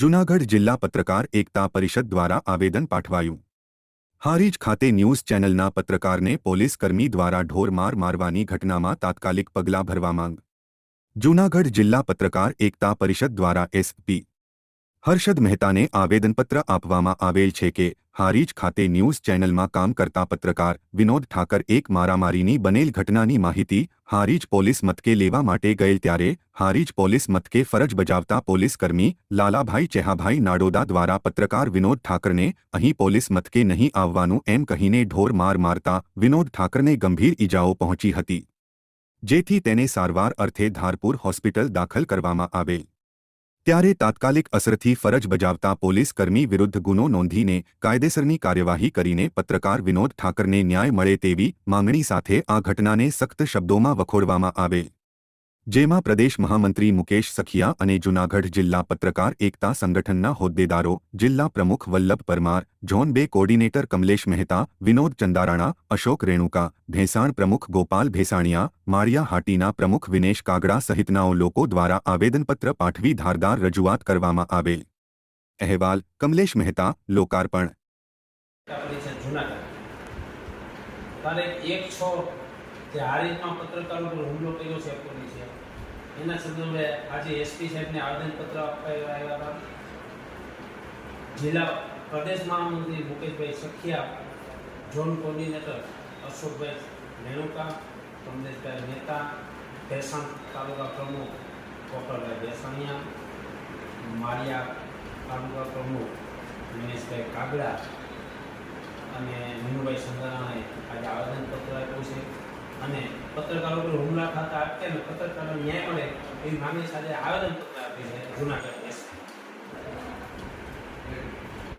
જૂનાગઢ જિલ્લા પત્રકાર એકતા પરિષદ દ્વારા આવેદન પાઠવાયું. હારીજ ખાતે ન્યૂઝ ચેનલના પત્રકારને પોલીસ કર્મી દ્વારા ઢોરમાર મારવાની ઘટનામાં તાત્કાલિક પગલાં ભરવા માંગ. જૂનાગઢ જિલ્લા પત્રકાર એકતા પરિષદ દ્વારા એસપી હર્ષદ મહેતાને આવેદનપત્ર આપવામાં આવેલ છે કે, હારીજ ખાતે ન્યૂઝ ચેનલમાં કામ કરતા પત્રકાર વિનોદ ઠાકર એક મારામારીની બનેલ ઘટનાની માહિતી હારીજ પોલીસ મથકે લેવા માટે ગયેલ ત્યારે, હારીજ પોલીસ મથકે ફરજ બજાવતા પોલીસકર્મી લાલાભાઈ ચેહાભાઈ નાડોદા દ્વારા પત્રકાર વિનોદ ઠાકરને અહીં પોલીસ મથકે નહીં આવવાનું એમ કહીને ઢોર માર મારતા વિનોદ ઠાકરને ગંભીર ઈજાઓ પહોંચી હતી. જેથી તેને સારવાર અર્થે ધારપુર હોસ્પિટલ દાખલ કરવામાં આવેલ. ત્યારે તાત્કાલિક અસરથી ફરજ બજાવતા પોલીસ કર્મી વિરુદ્ધ ગુનો નોંધીને કાયદેસરની કાર્યવાહી કરીને પત્રકાર વિનોદ ઠાકરને ન્યાય મળે તેવી માંગણી સાથે આ ઘટનાને સખ્ત શબ્દોમાં વખોડવામાં આવેલ જેમાં પ્રદેશ મહામંત્રી મુકેશ સખિયા અને જૂનાગઢ જિલ્લા પત્રકાર એકતા સંગઠનના હોદ્દેદારો, જિલ્લા પ્રમુખ વલ્લભ પરમાર, ઝોન બે કોર્ડિનેટર કમલેશ મહેતા, વિનોદ ચંદારાણા, અશોક રેણુકા, ભેંસાણ પ્રમુખ ગોપાલ ભેસાણિયા, માળિયા હાટીના પ્રમુખ વિનેશ કાગડા સહિતનાઓ લોકો દ્વારા આવેદનપત્ર પાઠવી ધારદાર રજૂઆત કરવામાં આવેલ. અહેવાલ, કમલેશ મહેતા, લોકાર્પણ. પરિષદ જુનાગઢ. તારીખ એક છ જે હારીજમાં પત્રકારો પર હુમલો કર્યો છે પોલીસે એના સંદર્ભે આજે એસપી સાહેબને આવેદનપત્ર આપવા આવ્યા હતા. જિલ્લા પ્રદેશ મહામંત્રી મુકેશભાઈ સખિયા ઝોન કોર્ડિનેટર અશોકભાઈ રેણુકા, કમલેશભાઈ મહેતા, ભેસાણ તાલુકા પ્રમુખ ગોપાલભાઈ બેસાણિયા માળિયા તાલુકા પ્રમુખ મનીષભાઈ કાગડા અને મીનુભાઈ સંધારાણે આજે આવેદનપત્ર આપ્યું છે અને પત્રકારો ખાતા અટકે અને પત્રકારોને ન્યાય મળે એવી માંગણી સાથે આવેદનપત્ર આપી છે જુનાગઢ